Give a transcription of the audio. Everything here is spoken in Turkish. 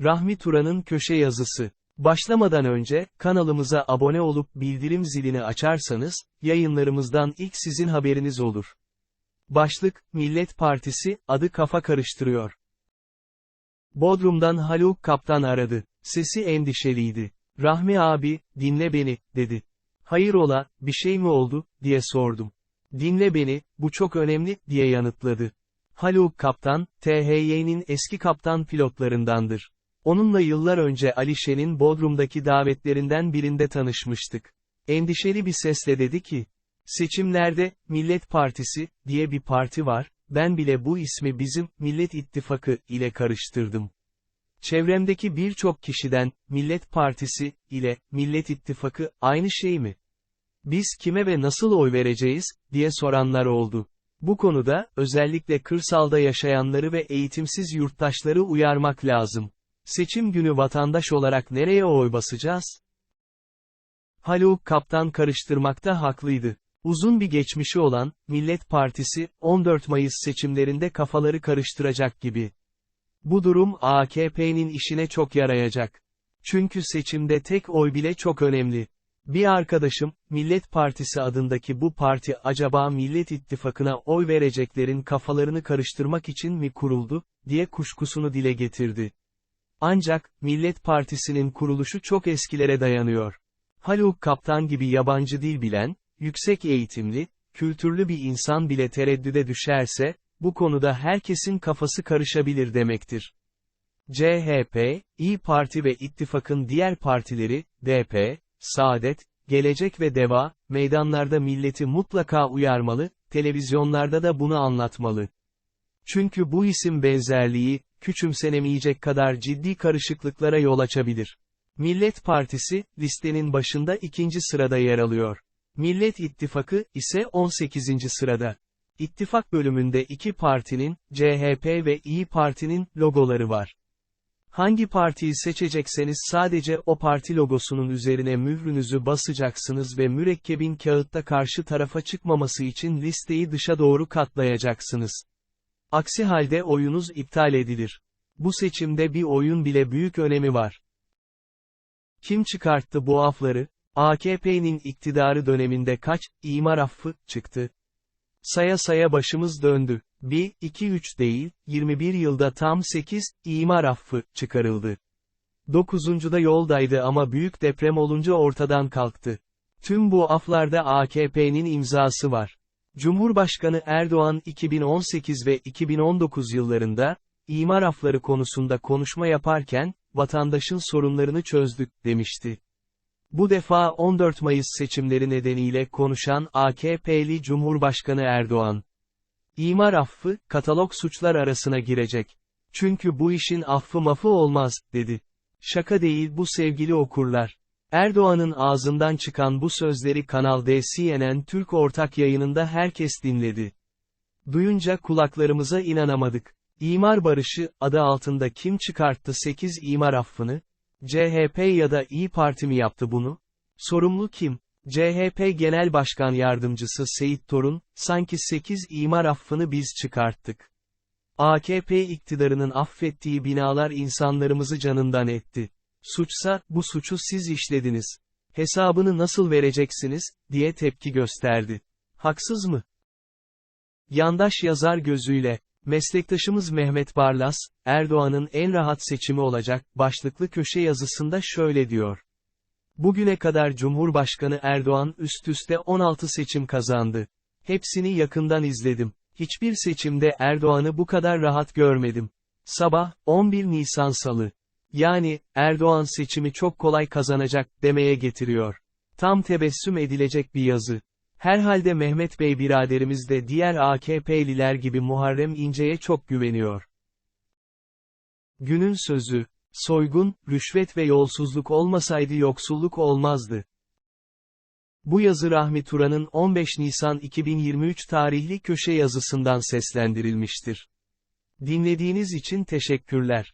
Rahmi Turan'ın köşe yazısı. Başlamadan önce, kanalımıza abone olup bildirim zilini açarsanız, yayınlarımızdan ilk sizin haberiniz olur. Başlık, Millet Partisi, adı kafa karıştırıyor. Bodrum'dan Haluk Kaptan aradı. Sesi endişeliydi. Rahmi abi, dinle beni, dedi. Hayırola, bir şey mi oldu, diye sordum. Dinle beni, bu çok önemli, diye yanıtladı. Haluk Kaptan, THY'nin eski kaptan pilotlarındandır. Onunla yıllar önce Alişe'nin Bodrum'daki davetlerinden birinde tanışmıştık. Endişeli bir sesle dedi ki, seçimlerde, Millet Partisi, diye bir parti var, ben bile bu ismi bizim, Millet İttifakı, ile karıştırdım. Çevremdeki birçok kişiden, Millet Partisi, ile, Millet İttifakı, aynı şey mi? Biz kime ve nasıl oy vereceğiz, diye soranlar oldu. Bu konuda, özellikle kırsalda yaşayanları ve eğitimsiz yurttaşları uyarmak lazım. Seçim günü vatandaş olarak nereye oy basacağız? Haluk Kaptan karıştırmakta haklıydı. Uzun bir geçmişi olan, Millet Partisi, 14 Mayıs seçimlerinde kafaları karıştıracak gibi. Bu durum AKP'nin işine çok yarayacak. Çünkü seçimde tek oy bile çok önemli. Bir arkadaşım, Millet Partisi adındaki bu parti acaba Millet İttifakı'na oy vereceklerin kafalarını karıştırmak için mi kuruldu, diye kuşkusunu dile getirdi. Ancak, Millet Partisi'nin kuruluşu çok eskilere dayanıyor. Haluk Kaptan gibi yabancı dil bilen, yüksek eğitimli, kültürlü bir insan bile tereddüde düşerse, bu konuda herkesin kafası karışabilir demektir. CHP, İyi Parti ve ittifakın diğer partileri, DP, Saadet, Gelecek ve Deva, meydanlarda milleti mutlaka uyarmalı, televizyonlarda da bunu anlatmalı. Çünkü bu isim benzerliği, küçümsenemeyecek kadar ciddi karışıklıklara yol açabilir. Millet Partisi, listenin başında ikinci sırada yer alıyor. Millet İttifakı, ise 18. sırada. İttifak bölümünde iki partinin, CHP ve İyi Parti'nin, logoları var. Hangi partiyi seçecekseniz sadece o parti logosunun üzerine mührünüzü basacaksınız ve mürekkebin kağıtta karşı tarafa çıkmaması için listeyi dışa doğru katlayacaksınız. Aksi halde oyunuz iptal edilir. Bu seçimde bir oyun bile büyük önemi var. Kim çıkarttı bu afları? AKP'nin iktidarı döneminde kaç, imar affı, çıktı? Saya saya başımız döndü. 1, 2, 3 değil, 21 yılda tam 8, imar affı, çıkarıldı. 9. yoldaydı ama büyük deprem olunca ortadan kalktı. Tüm bu aflarda AKP'nin imzası var. Cumhurbaşkanı Erdoğan 2018 ve 2019 yıllarında, imar afları konusunda konuşma yaparken, vatandaşın sorunlarını çözdük, demişti. Bu defa 14 Mayıs seçimleri nedeniyle konuşan AKP'li Cumhurbaşkanı Erdoğan. İmar affı, katalog suçlar arasına girecek. Çünkü bu işin affı mafı olmaz, dedi. Şaka değil bu sevgili okurlar. Erdoğan'ın ağzından çıkan bu sözleri Kanal D CNN Türk ortak yayınında herkes dinledi. Duyunca kulaklarımıza inanamadık. İmar barışı, adı altında kim çıkarttı 8 imar affını? CHP ya da İyi Parti mi yaptı bunu? Sorumlu kim? CHP Genel Başkan Yardımcısı Seyit Torun, sanki 8 imar affını biz çıkarttık. AKP iktidarının affettiği binalar insanlarımızı canından etti. Suçsa, bu suçu siz işlediniz. Hesabını nasıl vereceksiniz, diye tepki gösterdi. Haksız mı? Yandaş yazar gözüyle, meslektaşımız Mehmet Barlas, Erdoğan'ın en rahat seçimi olacak, başlıklı köşe yazısında şöyle diyor. Bugüne kadar Cumhurbaşkanı Erdoğan üst üste 16 seçim kazandı. Hepsini yakından izledim. Hiçbir seçimde Erdoğan'ı bu kadar rahat görmedim. Sabah, 11 Nisan Salı. Yani, Erdoğan seçimi çok kolay kazanacak, demeye getiriyor. Tam tebessüm edilecek bir yazı. Herhalde Mehmet Bey biraderimiz de diğer AKP'liler gibi Muharrem İnce'ye çok güveniyor. Günün sözü, soygun, rüşvet ve yolsuzluk olmasaydı yoksulluk olmazdı. Bu yazı Rahmi Turan'ın 15 Nisan 2023 tarihli köşe yazısından seslendirilmiştir. Dinlediğiniz için teşekkürler.